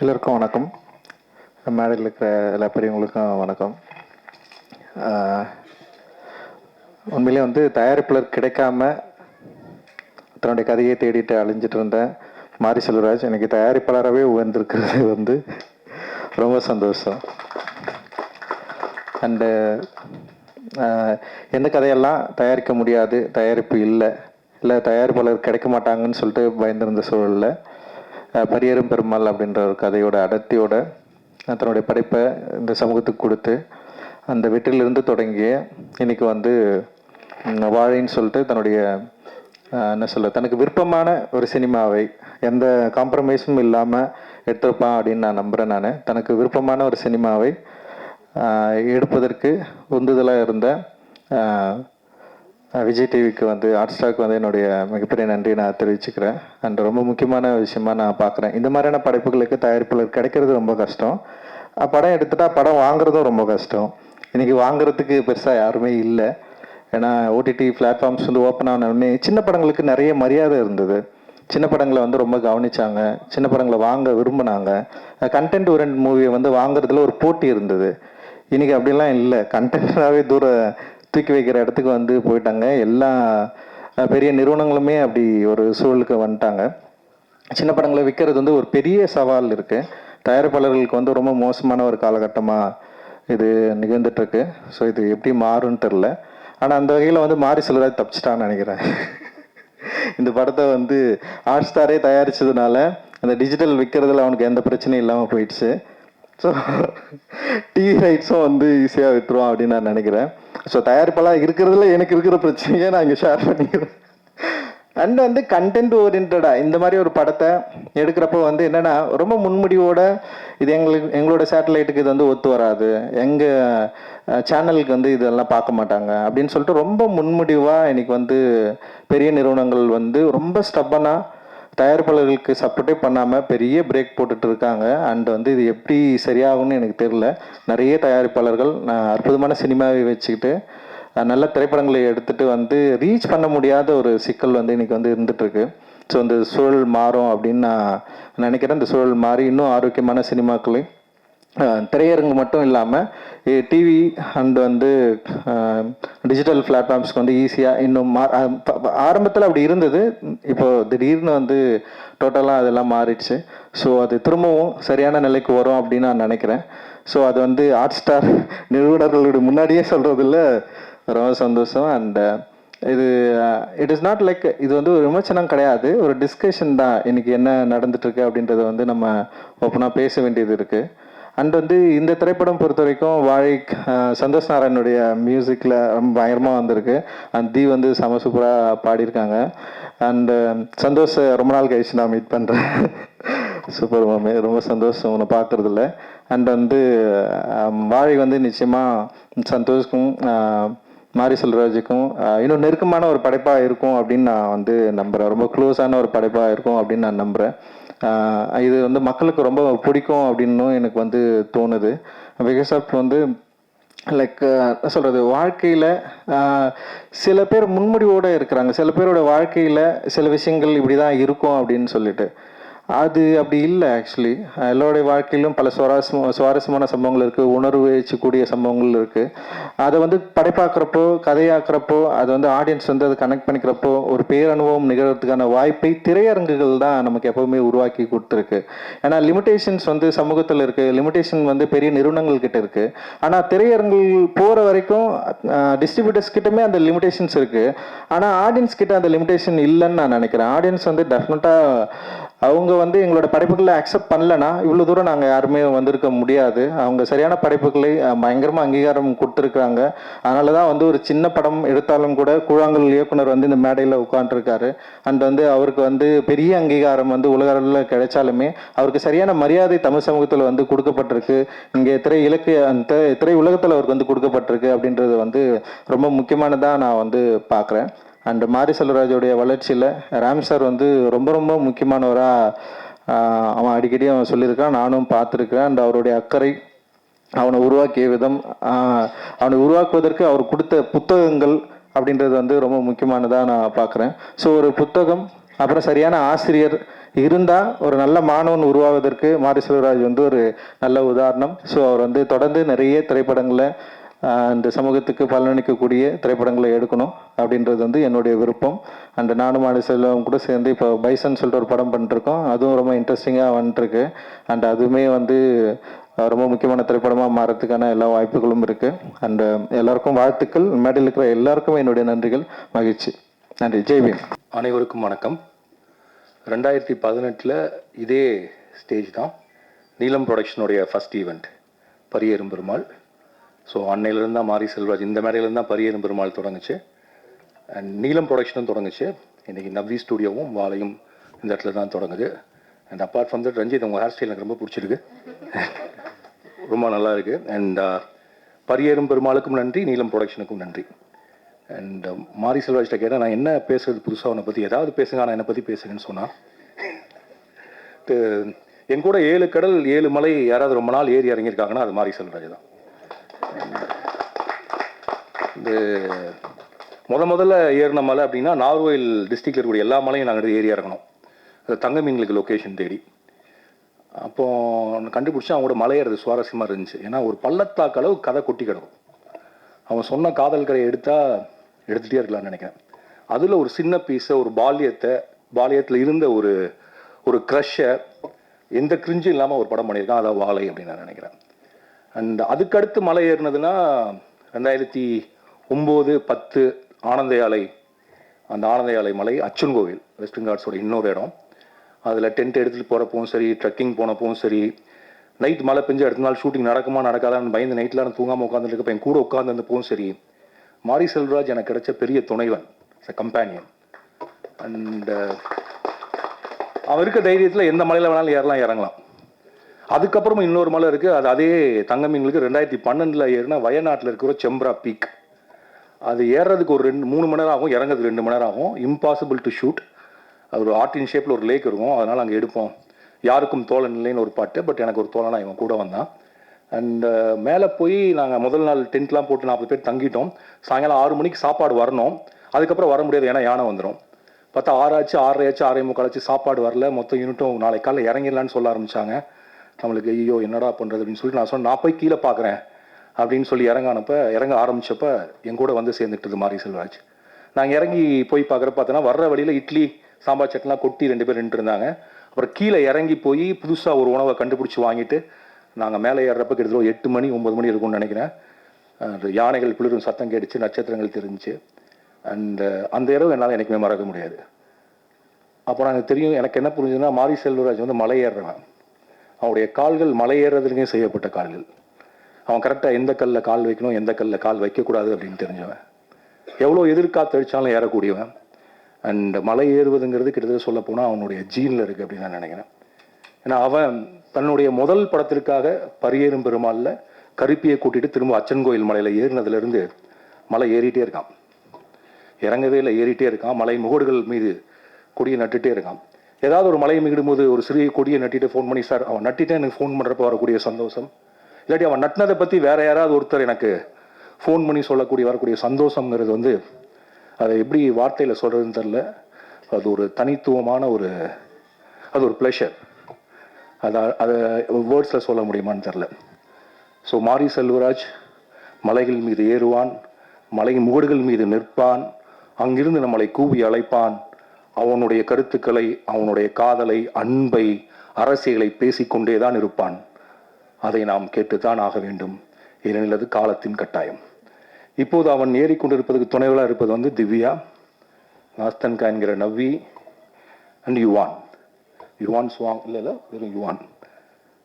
எல்லோருக்கும் வணக்கம். மேடையில் இருக்கிற எல்லா பெரியவங்களுக்கும் வணக்கம். உண்மையிலே வந்து தயாரிப்பாளர் கிடைக்காம தன்னுடைய கதையை தேடிட்டு அழிஞ்சிட்டு இருந்தேன் மாரி செல்வராஜ் எனக்கு தயாரிப்பாளராகவே உயர்ந்திருக்கிறது வந்து ரொம்ப சந்தோஷம். அண்டு எந்த கதையெல்லாம் தயாரிக்க முடியாது தயாரிப்பு இல்லை இல்லை தயாரிப்பாளர் கிடைக்க மாட்டாங்கன்னு சொல்லிட்டு பயந்துருந்த சூழலில் பரியரும் பெருமாள் அப்படின்ற ஒரு கதையோட அடர்த்தியோட தன்னுடைய படைப்பை இந்த சமூகத்துக்கு கொடுத்து அந்த வெற்றிலிருந்து தொடங்கிய இன்னைக்கு வந்து வாழைன்னு சொல்லிட்டு தன்னுடைய என்ன சொல்ல தனக்கு விருப்பமான ஒரு சினிமாவை எந்த காம்ப்ரமைஸும் இல்லாமல் எடுத்திருப்பான் அப்படின்னு நான் நம்புகிறேன் நான். தனக்கு விருப்பமான ஒரு சினிமாவை எடுப்பதற்கு உந்துதலாக இருந்த விஜய் டிவிக்கு வந்து ஹாட் ஸ்டாருக்கு வந்து என்னுடைய மிகப்பெரிய நன்றி நான் தெரிவிச்சுக்கிறேன். அண்ட் ரொம்ப முக்கியமான விஷயமா நான் பார்க்குறேன். இந்த மாதிரியான படைப்புகளுக்கு தயாரிப்பாளர் கிடைக்கிறது ரொம்ப கஷ்டம். படம் எடுத்துட்டா படம் வாங்குறதும் ரொம்ப கஷ்டம். இன்னைக்கு வாங்குறதுக்கு பெருசாக யாருமே இல்லை. ஏன்னா ஓடிடி பிளாட்ஃபார்ம்ஸ் வந்து ஓப்பன் ஆன உடனே சின்ன படங்களுக்கு நிறைய மரியாதை இருந்தது. சின்ன படங்களை வந்து ரொம்ப கவனிச்சாங்க. சின்ன படங்களை வாங்க விரும்பினாங்க. கண்டென்ட் ஓரியன்ட் மூவியை வந்து வாங்குறதுல ஒரு போட்டி இருந்தது. இன்னைக்கு அப்படிலாம் இல்லை. கண்டென்ட்டாகவே தூர தூக்கி வைக்கிற இடத்துக்கு வந்து போயிட்டாங்க. எல்லா பெரிய நிறுவனங்களுமே அப்படி ஒரு சூழலுக்கு வந்துட்டாங்க. சின்ன படங்களை விற்கிறது வந்து ஒரு பெரிய சவால் இருக்குது தயாரிப்பாளர்களுக்கு வந்து ரொம்ப மோசமான ஒரு காலகட்டமாக இது நிகழ்ந்துட்டுருக்கு. ஸோ இது எப்படி மாறும்னு தெரில ஆனால் அந்த வகையில் வந்து மாறி செல்வராஜ் தப்பிச்சிட்டான்னு நினைக்கிறேன். இந்த படத்தை வந்து ஹாட் ஸ்டாரே தயாரித்ததுனால அந்த டிஜிட்டல் விற்கிறதுல அவனுக்கு எந்த பிரச்சனையும் இல்லாமல் போயிடுச்சு. ஸோ டிவி ரைட்ஸும் வந்து ஈஸியாக விட்டுருவான் அப்படின்னு நான் நினைக்கிறேன். ஸோ தயாரிப்பெல்லாம் இருக்கிறதுல எனக்கு இருக்கிற பிரச்சனையை நான் இங்கே ஷேர் பண்ணிக்கிறேன். அண்ட் வந்து கண்டென்ட் ஓரியன்டா இந்த மாதிரி ஒரு படத்தை எடுக்கிறப்போ வந்து என்னன்னா ரொம்ப முன்முடிவோட இது எங்களுக்கு எங்களோட சேட்டலைட்டுக்கு இது வந்து ஒத்து வராது. எங்கள் சேனலுக்கு வந்து இதெல்லாம் பார்க்க மாட்டாங்க. அப்படின்னு சொல்லிட்டு ரொம்ப முன்முடிவாக எனக்கு வந்து பெரிய நிறுவனங்கள் வந்து ரொம்ப ஸ்டப்பனாக தயாரிப்பாளர்களுக்கு சப்போர்ட்டே பண்ணாமல் பெரிய பிரேக் போட்டுட்டு இருக்காங்க. அண்ட் வந்து இது எப்படி சரியாகும்னு எனக்கு தெரியல. நிறைய தயாரிப்பாளர்கள் நான் அற்புதமான சினிமாவை வச்சுக்கிட்டு நல்ல திரைப்படங்களை எடுத்துகிட்டு வந்து ரீச் பண்ண முடியாத ஒரு சிக்கல் வந்து இன்றைக்கி வந்து இருந்துகிட்ருக்கு ஸோ இந்த சூழல் மாறும் அப்படின்னு நான் நினைக்கிறேன். இந்த சூழல் மாறி இன்னும் ஆரோக்கியமான சினிமாக்களையும் திரையரங்கு மட்டும் இல்லாமல் டிவி அண்ட் வந்து டிஜிட்டல் பிளாட்ஃபார்ம்ஸ்க்கு வந்து ஈஸியாக இன்னும் மா ஆரம்பத்தில் அப்படி இருந்தது. இப்போ திடீர்னு வந்து டோட்டலாக அதெல்லாம் மாறிடுச்சு. ஸோ அது திரும்பவும் சரியான நிலைக்கு வரும் அப்படின்னு நான் நினைக்கிறேன். ஸோ அது வந்து ஹாட் ஸ்டார் நிறுவனர்களுடைய முன்னாடியே சொல்கிறதுல ரொம்ப சந்தோஷம். அண்ட் இது இட் இஸ் நாட் லைக் இது வந்து ஒரு விமர்சனம் கிடையாது. ஒரு டிஸ்கஷன் தான். இன்னைக்கு என்ன நடந்துட்டு இருக்கு அப்படின்றத வந்து நம்ம ஓப்பனாக பேச வேண்டியது இருக்குது அண்ட் வந்து இந்த திரைப்படம் பொறுத்த வரைக்கும் வாழை சந்தோஷ் நாராயணுடைய மியூசிக்கில் ரொம்ப பயங்கரமாக வந்திருக்கு. அண்ட் தி வந்து செம சூப்பராக பாடியிருக்காங்க. அண்டு சந்தோஷ் ரொம்ப நாள் கழிச்சு நான் மீட் பண்ணுறேன் சூப்பர் மாமே ரொம்ப சந்தோஷம் உன்னை பார்க்குறதுல. அண்ட் வந்து வாழை வந்து நிச்சயமாக சந்தோஷ்க்கும் மாரிசல் மாரி செல்வராஜுக்கும் இன்னும் நெருக்கமான ஒரு படைப்பாக இருக்கும் அப்படின்னு நான் வந்து நம்புகிறேன் ரொம்ப க்ளோஸான ஒரு படைப்பாக இருக்கும் அப்படின்னு நான் நம்புகிறேன் இது வந்து மக்களுக்கு ரொம்ப பிடிக்கும் அப்படின்னும் எனக்கு வந்து தோணுது. பிகாஸ் ஆஃப் வந்து லைக் என்ன சொல்கிறது வாழ்க்கையில் சில பேர் முன்முடிவோடு இருக்கிறாங்க. சில பேரோட வாழ்க்கையில் சில விஷயங்கள் இப்படி தான் இருக்கும் அப்படின்னு சொல்லிட்டு. அது அப்படி இல்லை ஆக்சுவலி எல்லோருடைய வாழ்க்கையிலும் பல சுவாரஸ்யமான சுவாரஸ்யமான சம்பவங்கள் இருக்குது உணர்வு வச்சுக்கூடிய சம்பவங்கள் இருக்குது அதை வந்து படைப்பாக்குறப்போ கதையாக்குறப்போ அது வந்து ஆடியன்ஸ் வந்து அதை கனெக்ட் பண்ணிக்கிறப்போ ஒரு பேரனுபவம் நிகழ்கிறதுக்கான வாய்ப்பை திரையரங்குகள் தான் நமக்கு எப்போவுமே உருவாக்கி கொடுத்துருக்கு. ஏன்னா லிமிடேஷன்ஸ் வந்து சமூகத்தில் இருக்குது லிமிடேஷன் வந்து பெரிய நிறுவனங்கள் கிட்ட இருக்குது ஆனால் திரையரங்குகள் போகிற வரைக்கும் டிஸ்ட்ரிபியூட்டர்ஸ் கிட்டமே அந்த லிமிடேஷன்ஸ் இருக்குது ஆனால் ஆடியன்ஸ் கிட்ட அந்த லிமிடேஷன் இல்லைன்னு நான் நினைக்கிறேன். ஆடியன்ஸ் வந்து டெஃபினட்டாக அவங்க வந்து எங்களோட படைப்புகளை அக்செப்ட் பண்ணலனா இவ்வளோ தூரம் நாங்கள் யாருமே வந்திருக்க முடியாது. அவங்க சரியான படைப்புகளை பயங்கரமாக அங்கீகாரம் கொடுத்துருக்குறாங்க. அதனால தான் வந்து ஒரு சின்ன படம் எடுத்தாலும் கூட கூழாங்கல் இயக்குனர் வந்து இந்த மேடையில் உட்காந்துருக்காரு அண்ட் வந்து அவருக்கு வந்து பெரிய அங்கீகாரம் வந்து உலக அளவில் கிடைச்சாலுமே அவருக்கு சரியான மரியாதை தமிழ் சமூகத்தில் வந்து கொடுக்கப்பட்டிருக்கு. இங்கே திரை இலக்கிய அந்த திரை உலகத்தில் அவருக்கு வந்து கொடுக்கப்பட்டிருக்கு அப்படின்றது வந்து ரொம்ப முக்கியமானதாக நான் வந்து பார்க்குறேன் அண்ட் மாரி செல்வராஜோடைய வளர்ச்சியில் ராம் சார் வந்து ரொம்ப ரொம்ப முக்கியமானவராக அவன் அடிக்கடி அவன் சொல்லியிருக்கான் நானும் பார்த்துருக்கேன் அண்ட் அவருடைய அக்கறை அவனை உருவாக்கிய விதம் அவனை உருவாக்குவதற்கு அவர் கொடுத்த புத்தகங்கள் அப்படின்றது வந்து ரொம்ப முக்கியமானதாக நான் பார்க்குறேன். ஸோ ஒரு புத்தகம் அப்புறம் சரியான ஆசிரியர் இருந்தால் ஒரு நல்ல மாணவன் உருவாவதற்கு மாரி செல்வராஜ் வந்து ஒரு நல்ல உதாரணம். ஸோ அவர் வந்து தொடர்ந்து நிறைய திரைப்படங்களை இந்த சமூகத்துக்கு பலனளிக்கக்கூடிய திரைப்படங்களை எடுக்கணும் அப்படின்றது வந்து என்னுடைய விருப்பம். அண்ட் நானும் மாரி செல்வம் கூட சேர்ந்து இப்போ பைசன் சொல்லிட்டு ஒரு படம் பண்ணிருக்கோம். அதுவும் ரொம்ப இன்ட்ரெஸ்டிங்காக வந்துட்டுருக்கு அண்ட் அதுவுமே வந்து ரொம்ப முக்கியமான திரைப்படமாக மாறத்துக்கான எல்லா வாய்ப்புகளும் இருக்குது அண்ட் எல்லாருக்கும் வாழ்த்துக்கள். மேடையில் இருக்கிற எல்லாருக்கும் என்னுடைய நன்றிகள். மகிழ்ச்சி. நன்றி. ஜெய்பீம் அனைவருக்கும் வணக்கம். ரெண்டாயிரத்தி பதினெட்டில் இதே ஸ்டேஜ் தான். Neelam ப்ரொடக்ஷனுடைய first event Pariyerum Perumal. So அன்னையிலேருந்து தான் மாரி செல்வராஜ் இந்த மேடையிலேருந்து தான் பரியேறும் பெருமாள் தொடங்குச்சு. அண்ட் நீலம் ப்ரொடக்ஷனும் தொடங்குச்சு. இன்றைக்கி நவ்வி ஸ்டூடியோவும் வாழையும் இந்த இடத்துல தான் தொடங்குது. And apart from that Ranjith உங்கள் ஹேர் ஸ்டைல் எனக்கு ரொம்ப பிடிச்சிருக்கு. ரொம்ப நல்லா இருக்குது அண்ட் uh, பரியேறும் பெருமாளுக்கும் நன்றி நீலம் ப்ரொடக்ஷனுக்கும் நன்றி. அண்ட் uh, மாரி செல்வராஜ்கிட்ட கேட்டால் நான் என்ன பேசுறது புதுசாக உன்னை பற்றி ஏதாவது பேசுங்க நான் என்னை பற்றி பேசுங்கன்னு சொன்னான். என் கூட ஏழு கடல் ஏழு மலை யாராவது ரொம்ப நாள் ஏறி இறங்கியிருக்காங்கன்னா அது மாரி செல்வராஜ் தான். இது முத முதல்ல ஏறின மலை அப்படின்னா நார்வேல் டிஸ்ட்ரிக்டில் இருக்கக்கூடிய எல்லா மலையும் நாங்கள் ஏறி இறங்கணும் அது தங்க மீன்களுக்கு லொக்கேஷன் தேடி. அப்போ கண்டுபிடிச்சா அவங்களோட மலையேறது சுவாரஸ்யமாக இருந்துச்சு. ஏன்னா ஒரு பள்ளத்தாக்கு அளவு கதை கொட்டி கிடக்கும். அவன் சொன்ன காதல் கரையை எடுத்தா எடுத்துகிட்டே இருக்கலாம்னு நினைக்கிறேன். அதில் ஒரு சின்ன பீஸை ஒரு பால்யத்தை பால்யத்தில் இருந்த ஒரு ஒரு க்ரஷ்ஷை எந்த கிரிஞ்சும் இல்லாமல் ஒரு படம் பண்ணியிருக்கான். அதான் வாழை அப்படின்னு நான் நினைக்கிறேன். அண்ட் அதுக்கடுத்து மலை ஏறினதுன்னா ரெண்டாயிரத்தி ஒம்பது பத்து ஆனந்தயாலை அந்த ஆனந்தையாலை மலை அச்சன் கோவில் வெஸ்டர்ன் காட்ஸோட இன்னொரு இடம். அதில் டென்ட் எடுத்துகிட்டு போகிறப்பவும் சரி ட்ரெக்கிங் போனப்பவும் சரி நைட் மழை பெஞ்சு அடுத்த நாள் ஷூட்டிங் நடக்குமா நடக்காதான்னு பயந்து நைட்டில் நான் தூங்காமல் உட்காந்துருக்கப்ப என் கூட உட்காந்துருந்தப்பவும் சரி மாரி செல்வராஜ் எனக்கு கிடைச்ச பெரிய துணைவன் கம்பேனியன் அண்ட் அவருக்கு தைரியத்தில் எந்த மலையில் வேணாலும் ஏறலாம் இறங்கலாம். அதுக்கப்புறமா இன்னொரு மலை இருக்குது அது அதே தங்கமீன்களுக்கு ரெண்டாயிரத்தி பன்னெண்டில் ஏறினா வயநாட்டில் இருக்கிற செம்ப்ரா பீக். அது ஏறுறதுக்கு ஒரு ரெண்டு மூணு மணி நேரம் ஆகும். இறங்குறதுக்கு ரெண்டு மணி நேரம் ஆகும். இம்பாசிபிள் டு ஷூட் அது ஒரு ஆர்டின் ஷேப்பில் ஒரு லேக் இருக்கும். அதனால் அங்கே எடுப்போம். யாருக்கும் தோழன் இல்லைன்னு ஒரு பாட்டு பட் எனக்கு ஒரு தோழனா இவன் கூட வந்தான். அண்ட் uh, மேலே போய் நாங்கள் முதல் நாள் டென்ட்லாம் போட்டு நாற்பது பேர் தங்கிட்டோம். சாயங்காலம் ஆறு மணிக்கு சாப்பாடு வரணும். அதுக்கப்புறம் வர முடியாது ஏன்னா யானை வந்துடும் பார்த்தா ஆறாச்சு ஆறரையாச்சு முக்கால் முக்காலாச்சு சாப்பாடு வரல. மொத்த யூனிட்டும் நாளைக்கு காலையில் இறங்கிடலான்னு சொல்ல ஆரம்பித்தாங்க நம்மளுக்கு ஐயோ என்னடா பண்ணுறது அப்படின்னு சொல்லிட்டு நான் சொன்னேன் நான் போய் கீழே பார்க்குறேன். அப்படின்னு சொல்லி இறங்கானப்ப இறங்க ஆரம்பித்தப்ப என் கூட வந்து சேர்ந்துட்டு மாரி செல்வராஜ் நாங்கள் இறங்கி போய் பார்க்குற பார்த்தோன்னா வர்ற வழியில் இட்லி சாம்பார் சட்னிலாம் கொட்டி ரெண்டு பேர் நின்று இருந்தாங்க அப்புறம் கீழே இறங்கி போய் புதுசாக ஒரு உணவை கண்டுபிடிச்சி வாங்கிட்டு நாங்கள் மேலே ஏறுறப்ப கிட்டத்தட்ட எட்டு மணி ஒம்பது மணி இருக்கும்னு நினைக்கிறேன். யானைகள் குளிரும் சத்தம் கேட்டுச்சு நட்சத்திரங்கள் தெரிஞ்சுச்சு. அண்ட் அந்த இரவு என்னால் எனக்குமே மறக்க முடியாது. அப்புறம் எனக்கு தெரியும் எனக்கு என்ன புரிஞ்சுதுன்னா மாரி செல்வராஜ் வந்து மலை ஏறுறவன். அவனுடைய கால்கள் மலை ஏறுறதுக்கே செய்யப்பட்ட கால்கள். அவன் கரெக்டாக எந்த கல்லில் கால் வைக்கணும் எந்த கல்லில் கால் வைக்கக்கூடாது அப்படின்னு தெரிஞ்சவன். எவ்வளோ எதிர்காத்து அடித்தாலும் ஏறக்கூடியவன். அண்ட் மலை ஏறுவதுங்கிறது கிட்டத்தட்ட சொல்ல போனால் அவனுடைய ஜீனில் இருக்குது அப்படின்னு நான் நினைக்கிறேன். ஏன்னா அவன் தன்னுடைய முதல் படத்திற்காக பரியேறும் பெருமாளில் கருப்பியை கூட்டிட்டு திரும்ப அச்சன் கோயில் மலையில் ஏறினதுலேருந்து மலை ஏறிட்டே இருக்கான். இறங்கவே இல்லை ஏறிட்டே இருக்கான். மலை முகடுகள் மீது கொடியை நட்டுகிட்டே இருக்கான். ஏதாவது ஒரு மலையை மிகிடும்போது ஒரு சிறிய கொடியை நட்டிட்டு ஃபோன் பண்ணி சார் அவன் நட்டிட்டு எனக்கு ஃபோன் பண்ணுறப்ப வரக்கூடிய சந்தோஷம். இல்லாட்டி அவன் நட்டினதை பற்றி வேற யாராவது ஒருத்தர் எனக்கு ஃபோன் பண்ணி சொல்லக்கூடிய வரக்கூடிய சந்தோஷங்கிறது வந்து அதை எப்படி வார்த்தையில் சொல்கிறதுன்னு தெரில அது ஒரு தனித்துவமான ஒரு அது ஒரு ப்ளஷர் அதை அதை வேர்ட்ஸில் சொல்ல முடியுமான்னு தெரில ஸோ மாரி செல்வராஜ் மலைகள் மீது ஏறுவான் மலை முகடுகள் மீது நிற்பான் அங்கிருந்து நம்மளை கூவி அழைப்பான் அவனுடைய கருத்துக்களை அவனுடைய காதலை அன்பை அரசியலை பேசிக்கொண்டே தான் இருப்பான். அதை நாம் கேட்டுத்தான் ஆக வேண்டும். ஏனெனில் அது காலத்தின் கட்டாயம். இப்போது அவன் ஏறிக்கொண்டிருப்பதற்கு துணைவலாக இருப்பது வந்து திவ்யா நாஸ்தன்கா என்கிற Navvi and Yuan. Yuan Chwang இல்லை இல்லை வெறும் யுவான்.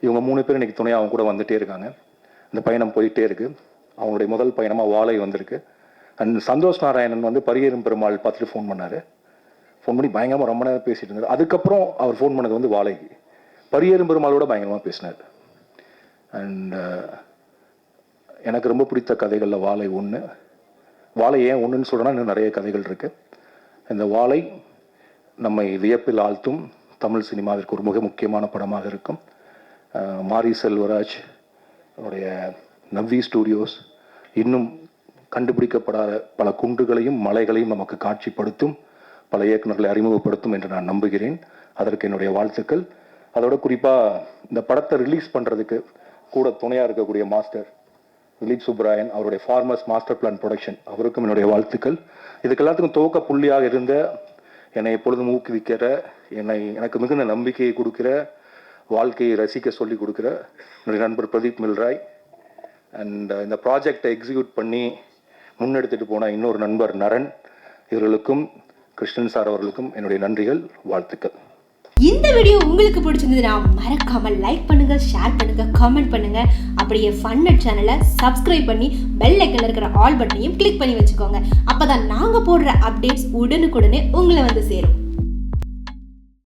இவங்க மூணு பேர் இன்னைக்கு துணையாக அவங்க கூட வந்துகிட்டே இருக்காங்க. இந்த பயணம் போயிட்டே இருக்கு. அவங்களுடைய முதல் பயணமாக வாழை வந்திருக்கு. அண்ட் சந்தோஷ் நாராயணன் வந்து பரியேறும் பெருமாள் பார்த்துட்டு ஃபோன் பண்ணார். ஃபோன் பண்ணி பயங்கரமாக ரொம்ப நேரம் பேசிட்டு இருந்தார். அதுக்கப்புறம் அவர் ஃபோன் பண்ணது வந்து வாழைக்கு பரியேறும் பெருமாளோட பயங்கரமாக பேசினார். அண்ட் uh, எனக்கு ரொம்ப பிடித்த கதைகளில் வாழை ஒன்று வாழை ஏன் ஒன்றுன்னு சொல்கிறேன்னா இன்னும் நிறைய கதைகள் இருக்குது இந்த வாழை நம்மை வியப்பில் ஆழ்த்தும். தமிழ் சினிமாவிற்கு ஒரு மிக முக்கியமான படமாக இருக்கும். மாரி செல்வராஜ் அவருடைய நவ்வி ஸ்டூடியோஸ் இன்னும் கண்டுபிடிக்கப்படாத பல குன்றுகளையும் மலைகளையும் நமக்கு காட்சிப்படுத்தும். பல இயக்குநர்களை அறிமுகப்படுத்தும் என்று நான் நம்புகிறேன். அதற்கு என்னுடைய வாழ்த்துக்கள். அதோட குறிப்பாக இந்த படத்தை ரிலீஸ் பண்ணுறதுக்கு கூட துணையாக இருக்கக்கூடிய மாஸ்டர் திலீப் சுப்ராயன் அவருடைய ஃபார்மர்ஸ் மாஸ்டர் பிளான் ப்ரொடக்ஷன் அவருக்கும் என்னுடைய வாழ்த்துக்கள். இதுக்கு எல்லாத்துக்கும் துவக்க புள்ளியாக இருந்த என்னை எப்பொழுதும் ஊக்குவிக்கிற என்னை எனக்கு மிகுந்த நம்பிக்கையை கொடுக்கிற வாழ்க்கையை ரசிக்க சொல்லி கொடுக்குற என்னுடைய நண்பர் பிரதீப் மில்ராய். அண்ட் uh, இந்த ப்ராஜெக்டை எக்ஸிக்யூட் பண்ணி முன்னெடுத்துட்டு போன இன்னொரு நண்பர் நரன் இவர்களுக்கும் கிருஷ்ணன் சார் அவர்களுக்கும் என்னுடைய நன்றிகள் வாழ்த்துக்கள். இந்த வீடியோ உங்களுக்கு பிடிச்சிருந்ததுன்னா மறக்காம லைக் பண்ணுங்க ஷேர் பண்ணுங்க காமெண்ட் பண்ணுங்க. அப்படியே ஃபன்னட் சேனலை சப்ஸ்கிரைப் பண்ணி பெல் ஐக்கன்ல இருக்கிற ஆல் பட்டனையும் கிளிக் பண்ணி வச்சுக்கோங்க. அப்பதான் நாங்க போடுற அப்டேட்ஸ் உடனுக்குடனே உங்களை வந்து சேரும்.